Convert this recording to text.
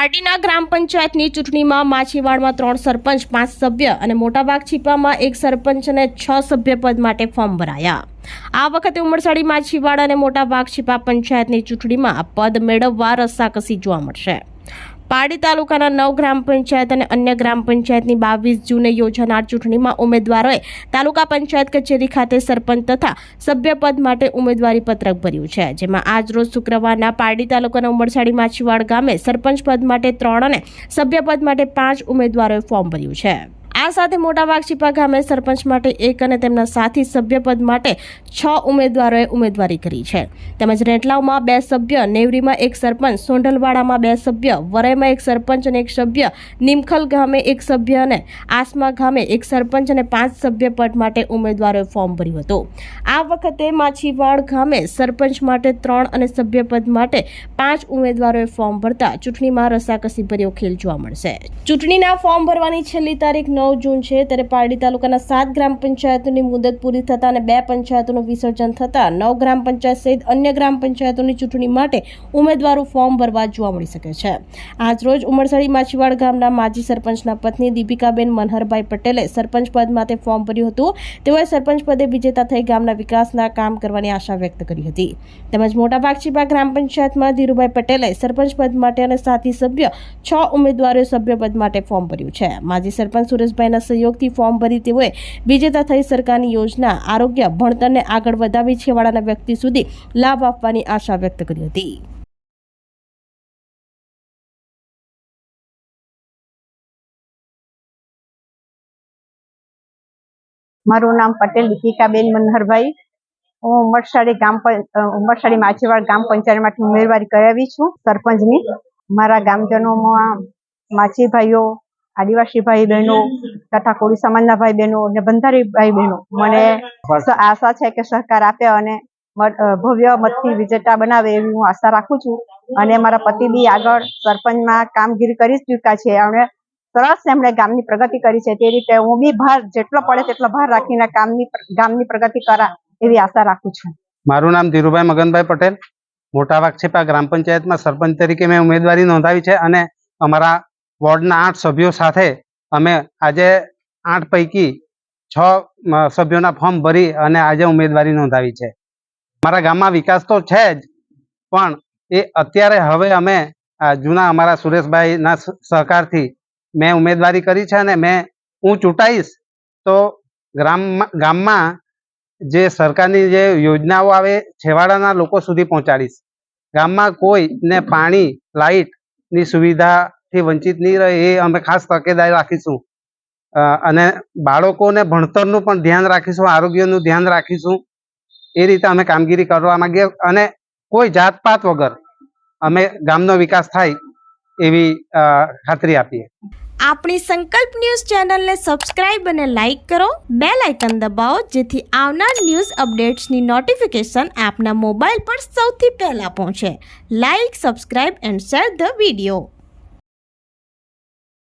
પાર્ટીના ગ્રામ પંચાયતની ચૂંટણીમાં માછીવાડમાં ત્રણ સરપંચ, પાંચ સભ્ય અને મોટાભાગ છીપામાં એક સરપંચ અને છ સભ્ય પદ માટે ફોર્મ ભરાયા. આ વખતે ઉમરસાડી માછીવાડ અને મોટાભાગ છીપા પંચાયતની ચૂંટણીમાં પદ મેળવવા રસ્સાકસી જોવા મળશે. પારડી તાલુકાના નવ ગ્રામ પંચાયત અને અન્ય ગ્રામ પંચાયતની બાવીસ જૂને યોજાનાર ચૂંટણીમાં ઉમેદવારોએ તાલુકા પંચાયત કચેરી ખાતે સરપંચ તથા સભ્યપદ માટે ઉમેદવારી પત્રક ભર્યું છે, જેમાં આજરોજ શુક્રવારના પારડી તાલુકાના ઉમરસાડી માછીવાડ ગામે સરપંચ પદ માટે ત્રણ અને સભ્યપદ માટે પાંચ ઉમેદવારોએ ફોર્મ ભર્યું છે. આ સાથે મોટાભાગ છીપા ગામે સરપંચ માટે એક અને તેમના સાથી સભ્યપદ માટે છ ઉમેદવારોએ ઉમેદવારી કરી છે. તેમજ રેટલાવમાં બે સભ્ય, નેવરીમાં એક સરપંચ, સોંઢલવાડામાં બે સભ્ય, વરાઈમાં એક સરપંચ અને એક સભ્ય, નિમખલ ગામે એક સભ્ય અને આસમા ગામે એક સરપંચ અને પાંચ સભ્ય પદ માટે ઉમેદવારોએ ફોર્મ ભર્યું હતું. આ વખતે માછીવાડ ગામે સરપંચ માટે ત્રણ અને સભ્યપદ માટે પાંચ ઉમેદવારોએ ફોર્મ ભરતા ચૂંટણીમાં રસાકસી ભર્યો ખેલ જોવા મળશે. ચૂંટણીના ફોર્મ ભરવાની છેલ્લી તારીખ નવ જૂન છે ત્યારે પારડી તાલુકાના સાત ગ્રામ પંચાયતોની મુદત પૂરી થતા અને બે પંચાયતોનું વિસર્જન થતા નવ ગ્રામ પંચાયત સહિત અન્ય ગ્રામ પંચાયતોની ચૂંટણી માટે ઉમેદવારો ફોર્મ ભરવા જોવા મળી શકે છે. આજરોજ ઉમરસાડી માછીવાડ ગામના માજી સરપંચના પત્ની દીપિકાબેન મનહરભાઈ પટેલે સરપંચ પદ માટે ફોર્મ ભર્યું હતું. તેઓએ સરપંચ પદે વિજેતા થઈ ગામના વિકાસના કામ કરવાની આશા વ્યક્ત કરી હતી. તેમજ મોટા છીપા ગ્રામ પંચાયતમાં ધીરુભાઈ પટેલે સરપંચ પદ માટે અને સાથી સભ્ય છ ઉમેદવારોએ સભ્યપદ માટે ફોર્મ ભર્યું છે. માજી સરપંચ સુરેશભાઈના સહયોગથી ફોર્મ ભરી તેઓએ વિજેતા થઈ સરકારની યોજના આરોગ્ય, ભણતરને આગળ વધાવી છેવાડાના વ્યક્તિ સુધી લાભ આપવાની આશા વ્યક્ત કરી હતી. મારું નામ પટેલ દીપિકાબેન મનહરભાઈ. હું ઉમરસાડી ગામ ઉમરસાડી માછીવાડ ગામ પંચાયતમાંથી ઉમેદવારી કરાવી છું સરપંચની. મારા ગામજનોમાં માછીભાઈઓ આદિવાસી ભાઈ બહેનો તથા કોળી સમાજના ભાઈ બહેનો અને બંધારી ભાઈ બહેનો મને આશા છે કે સહકાર આપે અને ભવ્ય મતથી વિજેતા બનાવે એવી હું આશા રાખું છું. અને મારા પતિ બી આગળ સરપંચમાં કામગીરી કરી ચૂક્યા છે અને સરસ એમણે ગામની પ્રગતિ કરી છે. તે રીતે હું બી ભાર જેટલો પડે તેટલો ભાર રાખીને કામની ગામની પ્રગતિ કરા એવી આશા રાખું છું. મારું નામ ધીરુભાઈ મગનભાઈ પટેલ. મોટા વાક્ષેપા ગ્રામ પંચાયતમાં સરપંચ તરીકે મેં ઉમેદવારી નોંધાવી છે અને અમારા વોર્ડના આઠ સભ્યો સાથે અમે આજે આઠ પૈકી છ સભ્યોના ફોર્મ ભરી અને આજે ઉમેદવારી નોંધાવી છે. અમારા ગામમાં વિકાસ તો છે જ, પણ એ અત્યારે હવે અમે જૂના અમારા સુરેશભાઈના સહકારથી મેં ઉમેદવારી કરી છે અને મેં, હું ચૂંટાઈશ, તો ગ્રામ ગામમાં જે સરકારની જે યોજનાઓ આવે, છેવાડાના લોકો સુધી પહોંચાડીશ. ગામમાં કોઈને પાણી લાઇટની સુવિધાથી વંચિત નહીં રહે, એ અમે ખાસ તકેદારી રાખીશું. અને બાળકોને ભણતરનું પણ ધ્યાન રાખીશું, આરોગ્યનું ધ્યાન રાખીશું. એ રીતે અમે કામગીરી કરવા માંગીએ અને કોઈ જાતપાત વગર અમે ગામનો વિકાસ થાય એવી ખાતરી આપીએ. આપણી સંકલ્પ ન્યૂઝ ચેનલને સબસ્ક્રાઇબ અને લાઇક કરો. બે લાઇકન દબાવો, જેથી આવનાર ન્યૂઝ અપડેટ્સની નોટિફિકેશન આપના મોબાઈલ પર સૌથી પહેલા પહોંચે. Like, subscribe and share the video.